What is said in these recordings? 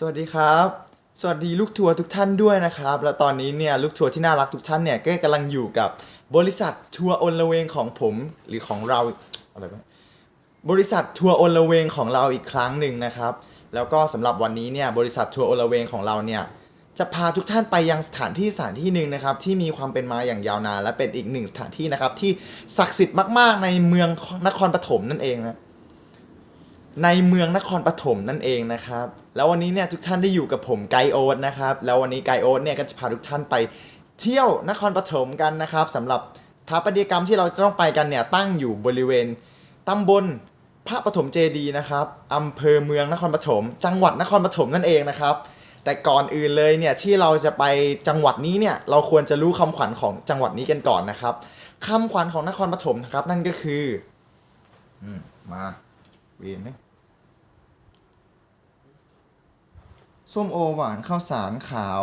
สวัสดีครับ สวัสดีลูกทัวร์ทุกท่านด้วยนะครับ แล้วตอนนี้เนี่ยลูกทัวร์ที่น่ารักทุกท่านเนี่ยก็กำลังอยู่กับบริษัททัวร์อนละเวงของผมหรือของเราอะไรวะบริษัททัวร์อนละเวงของเราอีกครั้งหนึ่งนะครับ แล้วก็สำหรับวันนี้เนี่ยบริษัททัวร์อนละเวงของเราเนี่ยจะพาทุกท่านไปยังสถานที่สถานที่หนึ่งนะครับที่มีความเป็นมาอย่างยาวนาน และเป็นอีกหนึ่งสถานที่นะครับที่ศักดิ์สิทธิ์มาก ๆ ในเมืองนครปฐมนั่นเองนะในเมืองนครปฐมนั่นเองนะครับ แล้ววันนี้เนี่ยทุกท่านได้อยู่กับผมไกโอ๊ตนะครับ แล้ววันนี้ไกโอ๊ตเนี่ยก็จะพาทุกท่านไปเที่ยวนครปฐมกันนะครับสำหรับสถาปัตยกรรมที่เราจะต้องไปกันเนี่ยตั้งอยู่บริเวณตำบลพระปฐมเจดีย์นะครับอำเภอเมืองนครปฐมจังหวัดนครปฐมนั่นเองนะครับ แต่ก่อนอื่นเลยเนี่ยที่เราจะไปจังหวัดนี้เนี่ยเราควรจะรู้คำขวัญของจังหวัดนี้กันก่อนนะครับคำขวัญของนครปฐมนะครับนั่นก็คืออืมมาเวียนนะ ส้มโอหวานข้าวสารขาว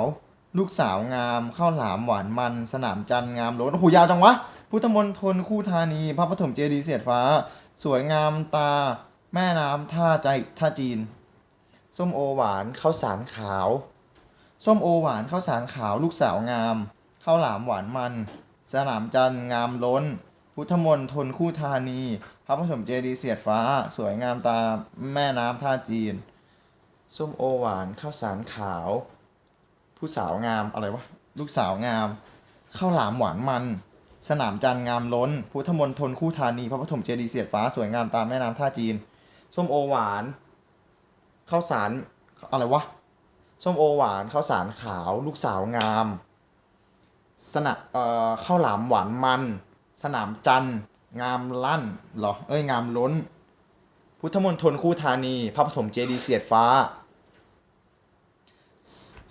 ลูกสาวงามข้าวหลามหวานมัน สนามจันทร์งามล้นโอ้โหยาวจังวะพุทธมณฑลคู่ธานี พระปฐมเจดีย์เสียดฟ้า สวยงามตา แม่น้ำท่าใจท่าจีน ส้มโอหวานข้าวสารขาว ส้มโอหวานข้าวสารขาว ลูกสาวงามข้าวหลามหวานมัน สนามจันทร์งามล้น พุทธมณฑลคู่ธานี พระปฐมเจดีย์เสียดฟ้า สวยงามตาแม่น้ำท่าจีน ส้มโอหวานข้าวสารขาว ผู้สาวงามอะไรวะลูกสาวงามข้าวหลามหวานมัน สนามจันทร์งามล้น พุทธมณฑลคู่ธานีพระปฐมเจดีย์เสียดฟ้าสวยงามตามแม่น้ำท่าจีน ส้มโอหวานข้าวสารอะไรวะส้มโอหวานข้าวสารขาว ลูกสาวงาม สนะเอ่อข้าวหลามหวานมัน สนามจันทร์งามลั่นเหรอเอ้ยงามล้น พุทธมณฑลคู่ธานี พระปฐมเจดีย์เสียดฟ้า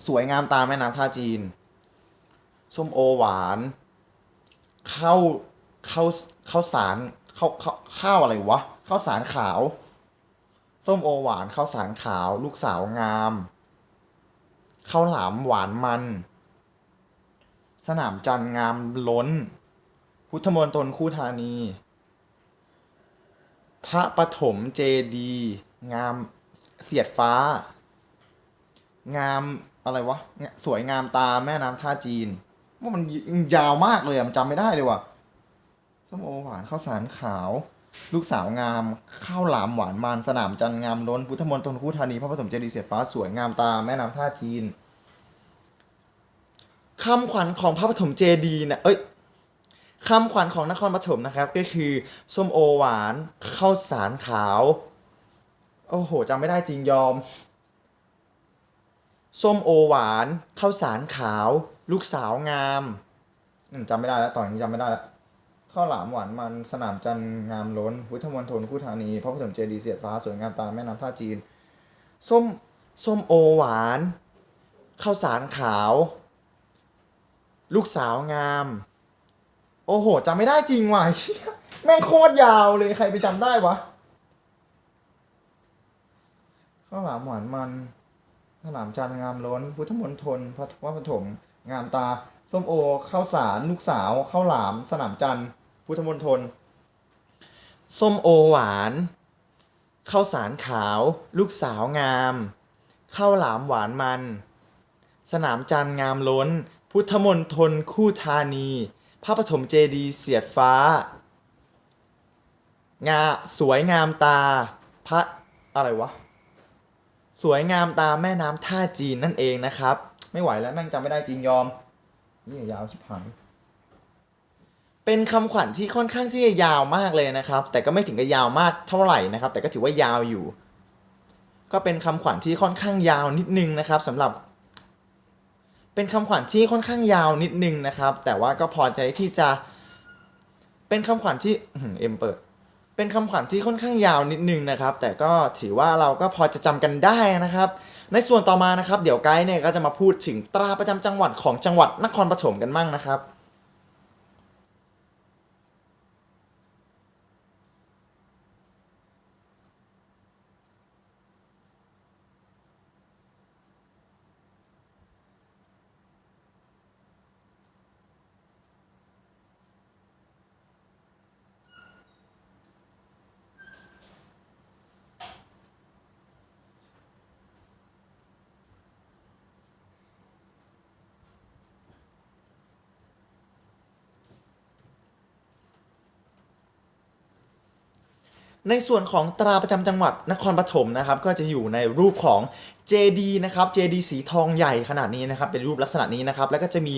สวยงามตามแม่น้ำท่าจีน ส้มโอหวานข้าวข้าวข้าวสารข้าวข้าวข้าวอะไรวะข้าวสารขาว ส้มโอหวานข้าวสารขาว ลูกสาวงามข้าวหลามหวานมัน สนามจันทร์งามล้น พุทธมณฑลคู่ธานี พระปฐมเจดียงามเสียดฟ้า งาม อะไรวะเนี่ยสวยงามตาแม่น้ำท่าจีน ว่ามันยาวมากเลยอะมันจำไม่ได้เลยว่ะส้มโอหวานข้าวสารขาว ลูกสาวงามข้าวหลามหวานมันสนามจันทร์งามล้นพุทธมณฑลคู่ธานีพระปฐมเจดีย์เสียดฟ้าสวยงามตาแม่น้ำท่าจีนคำขวัญของพระปฐมเจดีย์นะเอ้ยคำขวัญของนครปฐมนะครับ ก็คือส้มโอหวานข้าวสารขาว โอ้โหจำไม่ได้จริงยอม ส้มโอหวานข้าวสารขาว ลูกสาวงามจำไม่ได้แล้วตอนนี้จำไม่ได้แล้วข้าวหลามหวานมันสนามจันทร์งามล้นพุทธมณฑลคู่ธานีพระปฐมเจดีย์เสียดฟ้าสวยงามตามแม่น้ำท่าจีน ส้มส้มโอหวานข้าวสารขาว ลูกสาวงาม โอ้โหจำไม่ได้จริงว่ะแม่งโคตรยาวเลยใครไปจำได้วะข้าวหลามหวานมัน ข้ามจันทร์งามล้น พุทธมณฑลพระวัดปฐมงามตา ส้มโอข้าวสารลูกสาวข้าวหลาม สนามจันทร์พุทธมณฑลส้มโอหวานข้าวสารขาว ลูกสาวงามข้าวหลามหวานมัน สนามจันทร์งามล้น พุทธมณฑลคู่ธานี พระปฐมเจดีเสียดฟ้า งาสวยงามตา พระอะไรวะ สวยงามตาแม่น้ำท่าจีนนั่นเองนะครับ ไม่ไหวแล้วแม่งจำไม่ได้จริงยอม นี่ยาวชิบหายเป็นคำขวัญที่ค่อนข้างที่จะยาวมากเลยนะครับ แต่ก็ไม่ถึงกับยาวมากเท่าไหร่นะครับ แต่ก็ถือว่ายาวอยู่ ก็เป็นคำขวัญที่ค่อนข้างยาวนิดนึงนะครับสำหรับ เป็นคำขวัญที่ค่อนข้างยาวนิดนึงนะครับ แต่ว่าก็พอใจที่จะ เป็นคำขวัญที่เอ็มเปิด เป็นคำขวัญที่ค่อนข้างยาวนิดนึงนะครับ แต่ก็ถือว่าเราก็พอจะจำกันได้นะครับ ในส่วนต่อมานะครับ เดี๋ยวไกด์เนี่ยก็จะมาพูดถึงตราประจำจังหวัดของจังหวัดนครปฐมกันมั่งนะครับ ในส่วนของตราประจำจังหวัดนครปฐมนะครับก็จะอยู่ในรูปของ JD นะครับ JD สีทองใหญ่ขนาดนี้นะครับเป็นรูปลักษณะนี้นะครับแล้วก็จะมี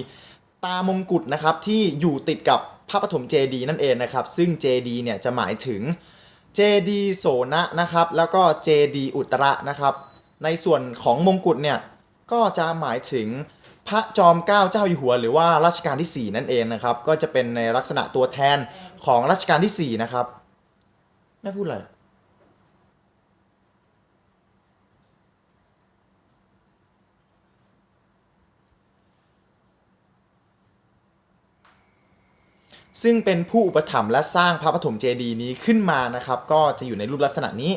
ตามงกุฎนะครับที่อยู่ติดกับพระปฐมเจดีนั่นเองนะครับซึ่ง JD เนี่ยจะหมายถึง JD โสนะนะครับแล้วก็ JD อุตระนะครับในส่วนของมงกุฎเนี่ยก็จะหมายถึงพระจอมเกล้าเจ้าอยู่หัว หรือว่ารัชกาลที่ 4 นั่นเองนะครับก็จะเป็นในลักษณะตัวแทนของรัชกาลที่4นะครับ แม่พูดอะไรซึ่งเป็นผู้อุปถัมภ์และสร้างพระปฐมเจดีย์นี้ขึ้นมานะครับ ก็จะอยู่ในรูปลักษณะนี้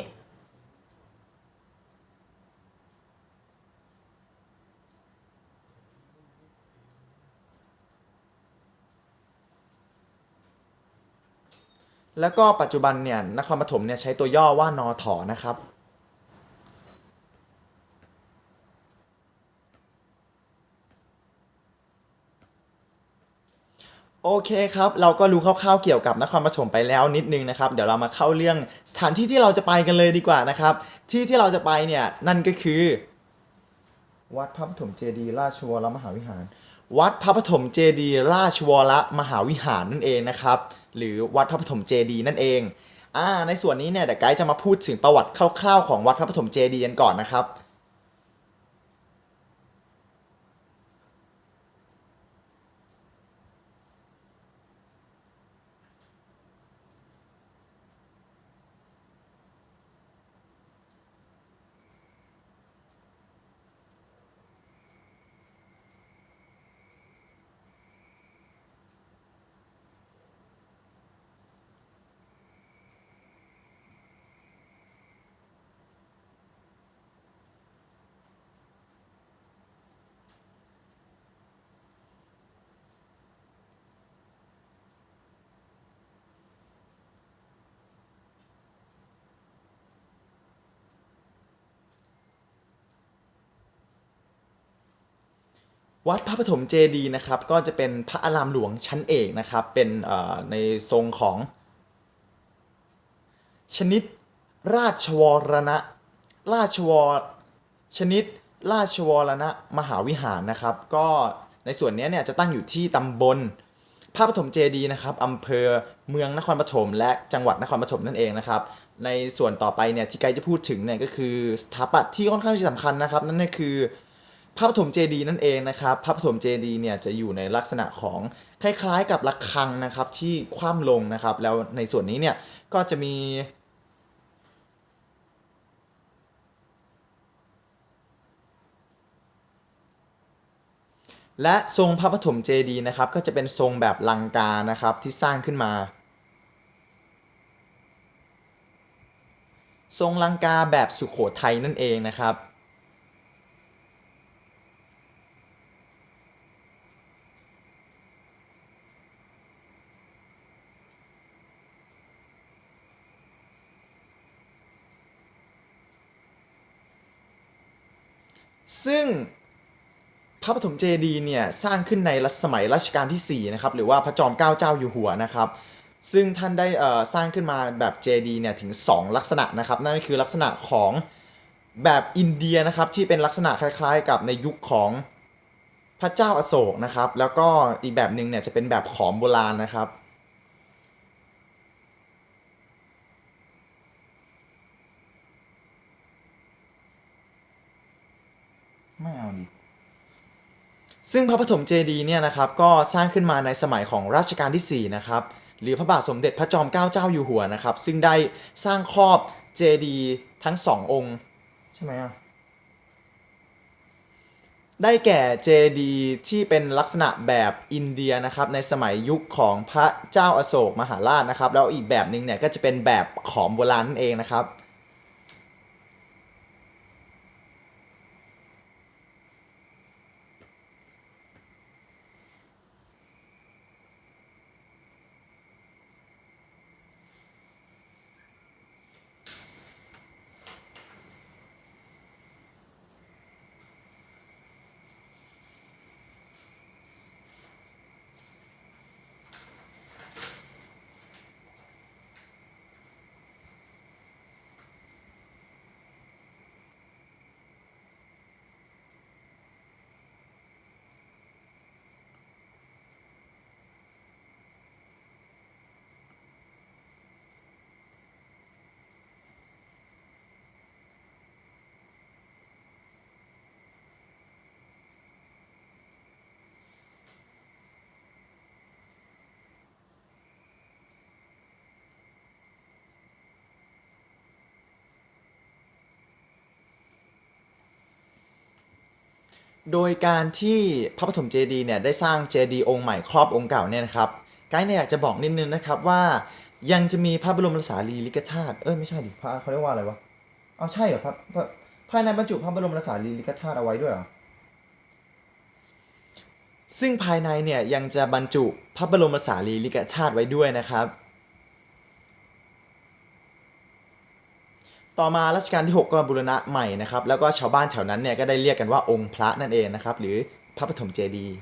แล้วก็ปัจจุบันเนี่ยนครปฐมเนี่ยใช้ตัวย่อว่านอถอนะครับ โอเคครับ เราก็รู้คร่าวๆเกี่ยวกับนครปฐมไปแล้วนิดนึงนะครับ เดี๋ยวเรามาเข้าเรื่องสถานที่ที่เราจะไปกันเลยดีกว่านะครับ ที่ที่เราจะไปเนี่ยนั่นก็คือ วัดพระปฐมเจดีย์ราชวรมหาวิหาร วัดพระปฐมเจดีย์ราชวรมหาวิหารนั่นเองนะครับ หรือวัดพระปฐมเจดีย์นั่นเองอ่าในส่วนนี้เนี่ยเดี๋ยวไกด์จะมาพูดถึงประวัติคร่าวๆของวัดพระปฐมเจดีย์กันก่อนนะครับ วัดพระปฐมเจดีนะครับก็จะเป็นพระอารามหลวงชั้นเอกนะครับ เป็นในทรงของ ชนิดราชวรณะ ราชวรชนิดราชวรณะมหาวิหารนะครับ ก็ในส่วนนี้เนี่ยจะตั้งอยู่ที่ตำบลพระปฐมเจดีนะครับอำเภอเมืองนครปฐมและจังหวัดนครปฐมนั่นเองนะครับ ในส่วนต่อไปเนี่ยที่ไกด์จะพูดถึงเนี่ยก็คือสถาปัตย์ที่ค่อนข้างที่สำคัญนะครับ นั่นก็คือ พระปฐมเจดีย์นั่นเองนะครับ พระปฐมเจดีย์เนี่ยจะอยู่ในลักษณะของคล้ายๆกับระฆังนะครับที่คว่ำลงนะครับ แล้วในส่วนนี้เนี่ยก็จะมีและทรงพระปฐมเจดีย์นะครับ ก็จะเป็นทรงแบบลังกานะครับที่สร้างขึ้นมา ทรงลังกาแบบสุโขทัยนั่นเองนะครับ ซึ่งพระปฐมเจดีย์เนี่ยสร้างขึ้นในรัชสมัยรัชกาลที่4นะครับหรือว่าพระจอมเกล้าเจ้าอยู่หัวนะครับ ซึ่งท่านได้สร้างขึ้นมาแบบเจดีย์เนี่ยถึง 2 ลักษณะนะครับ นั่นคือลักษณะของแบบอินเดียนะครับที่เป็นลักษณะคล้ายๆ กับในยุคของพระเจ้าอโศกนะครับ แล้วก็อีกแบบหนึ่งเนี่ยจะเป็นแบบขอมโบราณนะครับ ไม่เอาดิ ซึ่งพระปฐมเจดีย์เนี่ยนะครับก็สร้างขึ้นมาในสมัยของรัชกาลที่ 4 นะครับหรือพระบาทสมเด็จพระจอมเกล้าเจ้าอยู่หัวนะครับ ซึ่งได้สร้างครอบเจดีย์ทั้งสององค์ ใช่ไหมอะได้แก่เจดีย์ที่เป็นลักษณะแบบอินเดียนะครับในสมัยยุคของพระเจ้าอโศกมหาราชนะครับ แล้วอีกแบบหนึ่งเนี่ยก็จะเป็นแบบขอมโบราณนั่นเองนะครับ โดยการที่พระปฐมเจดีย์เนี่ยได้สร้างเจดีย์องค์ใหม่ครอบองค์เก่าเนี่ยนะครับไกด์เนี่ยอยากจะบอกนิดนึงนะครับว่ายังจะมีพระบรมสารีริกธาตุเอ้ยไม่ใช่ดิพระเขาเรียกว่าอะไรวะเอาใช่เหรอครับพระภายในบรรจุพระบรมสารีริกธาตุเอาไว้ด้วยเหรอซึ่งภายในเนี่ยยังจะบรรจุพระบรมสารีริกธาตุไว้ด้วยนะครับ ต่อมารัชกาลที่ 6 ก็บูรณะใหม่นะครับแล้วก็ชาวบ้านแถวนั้นเนี่ยก็ได้เรียกกันว่าองค์พระนั่นเองนะครับหรือพระปฐมเจดีย์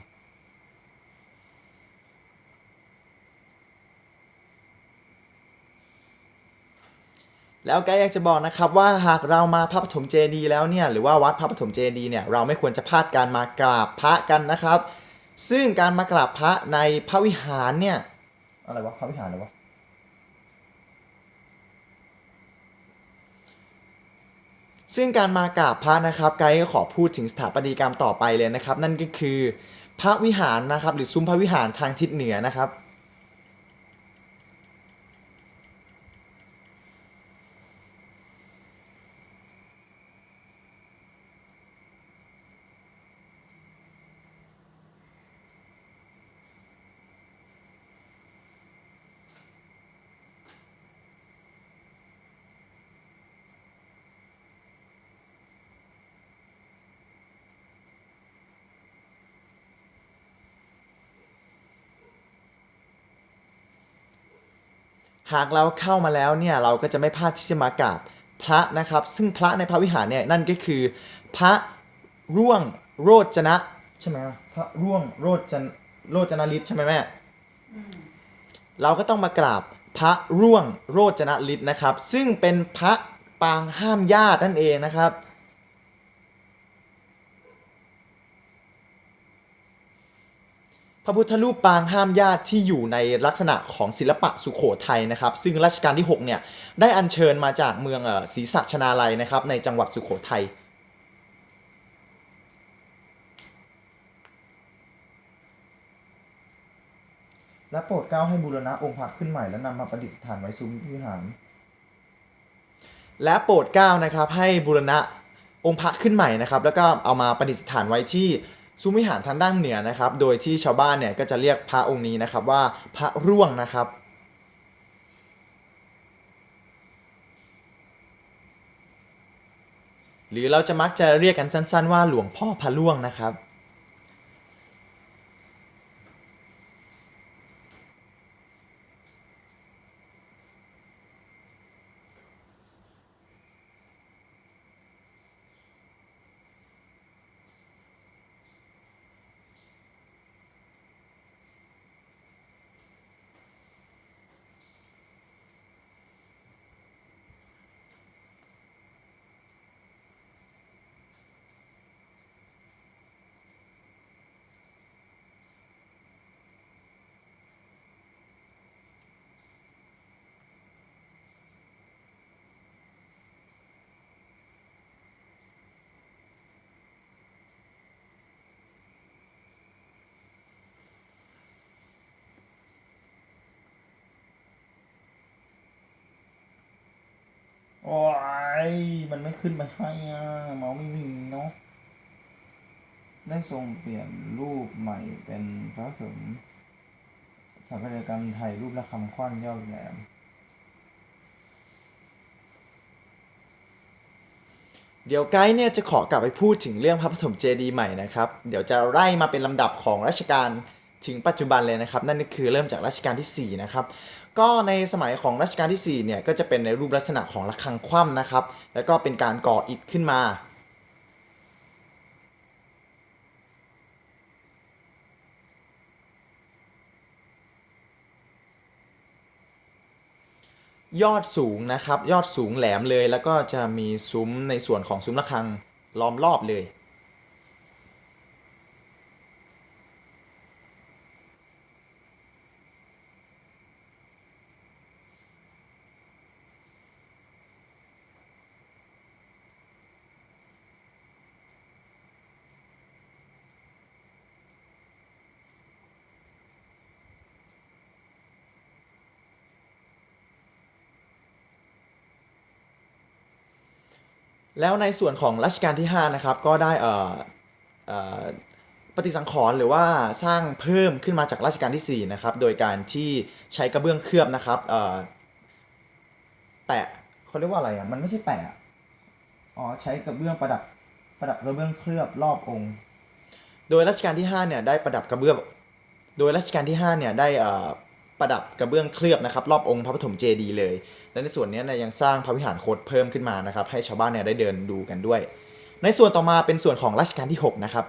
แล้วก็อยากจะบอกนะครับว่าหากเรามาพระปฐมเจดีย์แล้วเนี่ยหรือว่าวัดพระปฐมเจดีย์เนี่ยเราไม่ควรจะพลาดการมากราบพระกันนะครับ ซึ่งการมากราบพระในพระวิหารเนี่ยอะไรวะพระวิหารอะไรวะ ซึ่งการมากราบพระนะครับไกด์ก็ขอพูดถึงสถาปนิกกรรมต่อไปเลยนะครับ นั่นก็คือ พระวิหารนะครับ หรือซุ้มพระวิหารทางทิศเหนือนะครับ หากเราเข้ามาแล้วเนี่ยเราก็จะไม่พลาดที่จะมากราบพระนะครับ ซึ่งพระในพระวิหารเนี่ยนั่นก็คือ พระร่วงโรจนะใช่ไหมพระร่วงโรจนโรจนฤทธิ์ใช่ไหมแม่เราก็ต้องมากราบพระร่วงโรจนฤทธิ์นะครับ ซึ่งเป็นพระปางห้ามญาตินั่นเองนะครับ พระพุทธรูปปางห้ามญาติที่อยู่ในลักษณะของศิลปะสุขโขทัยนะครับ ซึ่งรัชกาลที่6เนี่ยได้อัญเชิญมาจากเมืองเอ่อศรีสัชนาลัยนะครับในจังหวัดสุขโขทัยและโปรดเกล้าให้บูรณะองค์พระขึ้นใหม่และนำมาประดิษฐานไว้ซุ้มวิหาร และโปรดเกล้านะครับให้บูรณะองค์พระขึ้นใหม่นะครับ แล้วก็เอามาประดิษฐานไว้ที่ ซุ้มวิหารทางด้านเหนือนะครับ โดยที่ชาวบ้านเนี่ยก็จะเรียกพระองค์นี้นะครับว่าพระร่วงนะครับหรือเราจะมักจะเรียกกันสั้น ๆ ว่าหลวงพ่อพระร่วงนะครับ โอ้ย มันไม่ ขึ้นมาให้อะเมาส์ไม่มีเนาะได้ทรงเปลี่ยนรูปใหม่เป็นพระสมสถาปัตยกรรมไทยรูประคำขวัญยอดแหลมเดี๋ยวไกด์เนี่ยจะขอกลับไปพูดถึงเรื่องพระปฐมเจดีย์ใหม่นะครับ เดี๋ยวจะไล่มาเป็นลำดับของรัชกาลถึงปัจจุบันเลยนะครับ นั่นก็คือเริ่มจากรัชกาลที่ 4 นะครับ ก็ในสมัยของรัชกาลที่4เนี่ยก็จะเป็นในรูปลักษณะของระฆังคว่ำนะครับ แล้วก็เป็นการก่ออิฐขึ้นมายอดสูงนะครับ ยอดสูงแหลมเลย แล้วก็จะมีซุ้มในส่วนของซุ้มระฆังล้อมรอบเลย แล้วในส่วนของรัชกาลที่5นะครับก็ได้เอ่อปฏิสังขรณ์หรือว่าสร้างเพิ่มขึ้นมาจากรัชกาลที่4นะครับโดยการที่ใช้กระเบื้องเคลือบนะครับเอ่อแปะเขาเรียกว่าอะไรอะมันไม่ใช่แปะอะอ๋อใช้กระเบื้องประดับประดับกระเบื้องเคลือบรอบองค์ โดยรัชกาลที่5เนี่ยได้ประดับกระเบื้อง โดยรัชกาลที่5เนี่ยได้เอ่อ ประดับกระเบื้องเคลือบนะครับรอบองค์พระปฐมเจดีย์เลย และในส่วนนี้เนี่ยยังสร้างพระวิหารโคตเพิ่มขึ้นมานะครับให้ชาวบ้านเนี่ยได้เดินดูกันด้วย ในส่วนต่อมาเป็นส่วนของรัชกาลที่ 6 นะครับ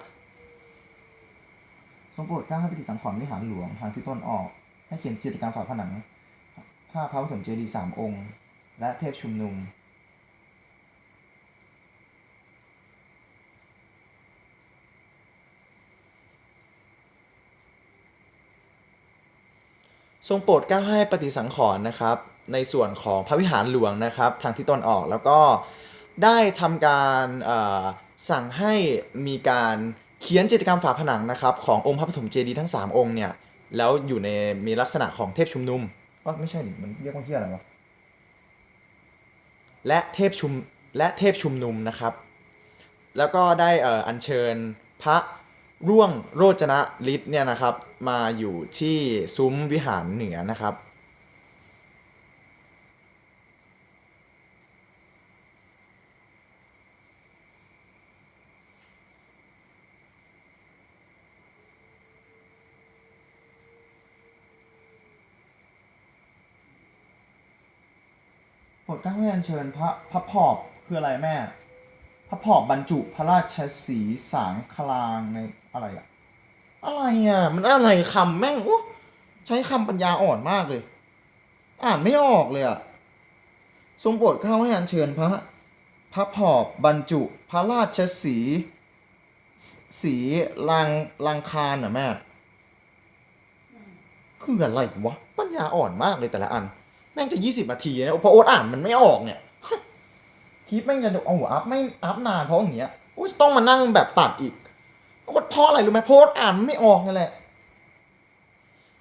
ทรงโปรดเกล้าให้ปฏิสังขรณ์วิหารหลวงทางที่ต้นออก ให้เขียนจิตรกรรมฝาผนังภาพพระปฐมเจดีย์สามองค์ และเทพชุมนุม ทรงโปรดเกล้าให้ปฏิสังขรณ์นะครับ ในส่วนของพระวิหารหลวงนะครับ ทางที่ตะวันออกแล้วก็ได้ทำการสั่งให้มีการเขียนจิตรกรรมฝาผนังนะครับ ขององค์พระปฐมเจดีย์ทั้ง 3 องค์เนี่ยแล้วอยู่ในมีลักษณะของเทพชุมนุมว่าไม่ใช่มันเรียกว่าเที่ยอะไรวะและเทพชุมและเทพชุมนุมนะครับ แล้วก็ได้อัญเชิญพระ ร่วงโรจนะฤทธิ์เนี่ยนะครับ มาอยู่ที่ซุ้มวิหารเหนือนะครับ โปรดเกล้าให้อัญเชิญพระพระผอบคืออะไรแม่ พระผอบบรรจุพระราชสีสางคลางใน อะไรอะอะไรอะมันอะไรคำแม่งโอ้ใช้คำปัญญาอ่อนมากเลย อ่านไม่ออกเลยอะทรงโปรดเกล้าให้อัญเชิญพระพระผอบบรรจุ พระราชสี สีลางลางคารเหรอแม่ คืออะไรวะ ปัญญาอ่อนมากเลยแต่ละอัน แม่งจะยี่สิบนาทีนะพราะโอ๊ตอ่านมันไม่ออกเนี่ยคลิปแม่งจะเอาหัวอัพไม่อัพนานเพราะอย่างเงี้ยโอ้ยต้องมานั่งแบบตัดอีก โอ๊ตเพราะอะไรรู้ไหมเพราะโอ๊ตอ่านไม่ออกนั่นแหละ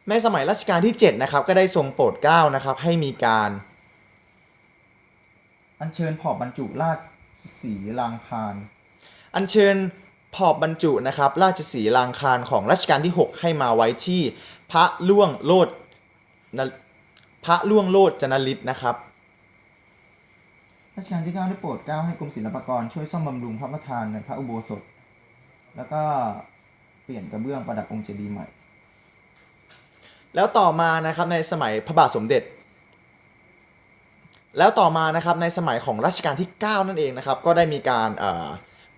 ในสมัยรัชกาลที่ 7 นะครับ ก็ได้ทรงโปรดเกล้านะครับ ให้มีการ อัญเชิญผอบบรรจุราชสีลางคารอัญเชิญผอบบรรจุนะครับ ราชสีลางคารของรัชกาลที่ 6 ให้มาไว้ที่พระล่วงโลดพระล่วงโลดจนฤทธิ์นะครับรัชกาลที่ 9 ได้โปรดเกล้าให้กรมศิลปากรช่วยซ่อมบำรุงพระประธานในพระอุโบสถ แล้วก็เปลี่ยนกระเบื้องประดับองค์เจดีย์ใหม่ แล้วต่อมานะครับในสมัยพระบาทสมเด็จ แล้วต่อมานะครับในสมัยของรัชกาลที่ 9 นั่นเองนะครับ ก็ได้มีการ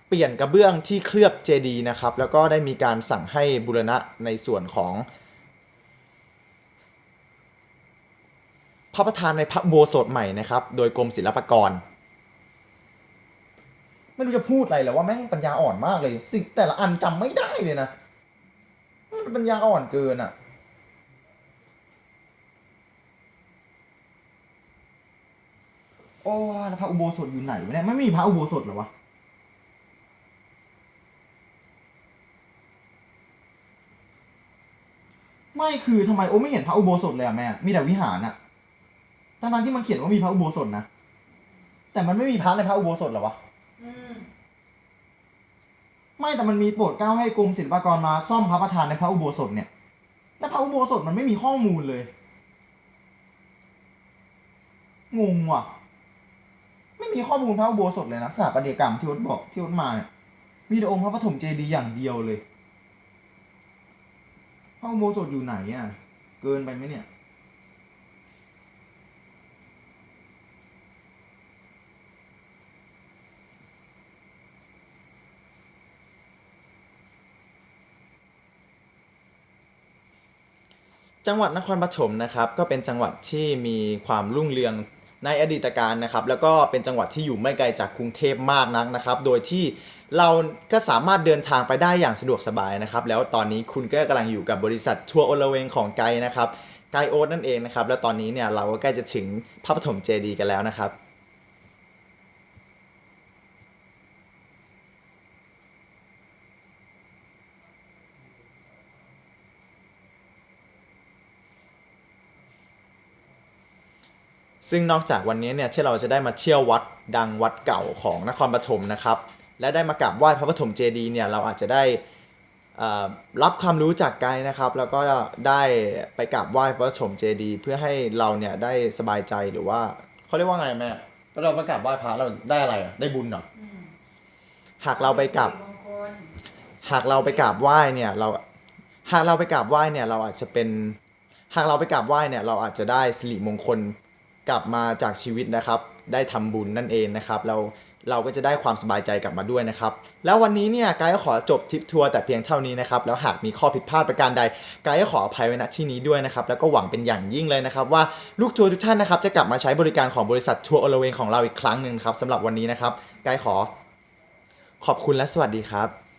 เปลี่ยนกระเบื้องที่เคลือบเจดีย์นะครับ แล้วก็ได้มีการสั่งให้บูรณะในส่วนของพระประธานในพระโบสถใหม่นะครับ โดยกรมศิลปากร ไม่รู้จะพูดอะไรแล้วว่าแม่งปัญญาอ่อนมากเลยสิ่งแต่ละอันจำไม่ได้เลยนะมันปัญญาอ่อนเกินอะโอ้แล้วพระอุโบสถอยู่ไหนวะเนี่ยไม่มีพระอุโบสถหรอวะไม่คือทำไมโอ้ไม่เห็นพระอุโบสถเลยอะแม่ มีแต่วิหารอะทั้งๆที่มันเขียนว่ามีพระอุโบสถนะ แต่มันไม่มีพระในพระอุโบสถหรอวะ ไม่แต่มันมีโปรดเกล้าให้กรมศิลปากรมาซ่อมพระประธานในพระอุโบสถเนี่ยและพระอุโบสถมันไม่มีข้อมูลเลย งงว่ะ ไม่มีข้อมูลพระอุโบสถเลยนะสถาปัตยกรรมที่วดบอกที่วดมาเนี่ยมีแต่องค์พระปฐมเจดีย์อย่างเดียวเลยพระอุโบสถอยู่ไหนอะ เกินไปไหมเนี่ย จังหวัดนครปฐมนะครับก็เป็นจังหวัดที่มีความรุ่งเรืองในอดีตการนะครับ แล้วก็เป็นจังหวัดที่อยู่ไม่ไกลจากกรุงเทพมากนักนะครับ โดยที่เราก็สามารถเดินทางไปได้อย่างสะดวกสบายนะครับ แล้วตอนนี้คุณก็กำลังอยู่กับบริษัททัวร์โอลเวงของไกด์นะครับไกด์โอ๊ตนั่นเองนะครับ แล้วตอนนี้เนี่ยเราก็ใกล้จะถึงพระปฐมเจดีย์กันแล้วนะครับ ซึ่งนอกจากวันนี้เนี่ยที่เราจะได้มาเที่ยววัดดังวัดเก่าของนครปฐมนะครับ และได้มากราบไหว้พระปฐมเจดีย์เนี่ยเราอาจจะได้รับความรู้จากไกด์นะครับ แล้วก็ได้ไปกราบไหว้พระปฐมเจดีย์เพื่อให้เราเนี่ยได้สบายใจหรือว่าเขาเรียกว่าไงแม่เราไปกราบไหว้พระเราได้อะไรได้บุญเหรอหากเราไปกราบหากเราไปกราบไหว้เนี่ยเราหากเราไปกราบไหว้เนี่ยเราอาจจะเป็น หากเราไปกราบไหว้เนี่ยเราอาจจะได้สิริมงคล กลับมาจากชีวิตนะครับ ได้ทำบุญนั่นเองนะครับ เราเราก็จะได้ความสบายใจกลับมาด้วยนะครับ แล้ววันนี้เนี่ยไกด์ก็ขอจบทริปทัวร์แต่เพียงเท่านี้นะครับ แล้วหากมีข้อผิดพลาดประการใดไกด์ก็ขออภัยไว้ณที่นี้ด้วยนะครับ แล้วก็หวังเป็นอย่างยิ่งเลยนะครับ ว่าลูกทัวร์ทุกท่านนะครับ จะกลับมาใช้บริการของบริษัททัวร์โอลเวงของเราอีกครั้งหนึ่งครับสำหรับวันนี้นะครับไกด์ขอ ขอบคุณและสวัสดีครับ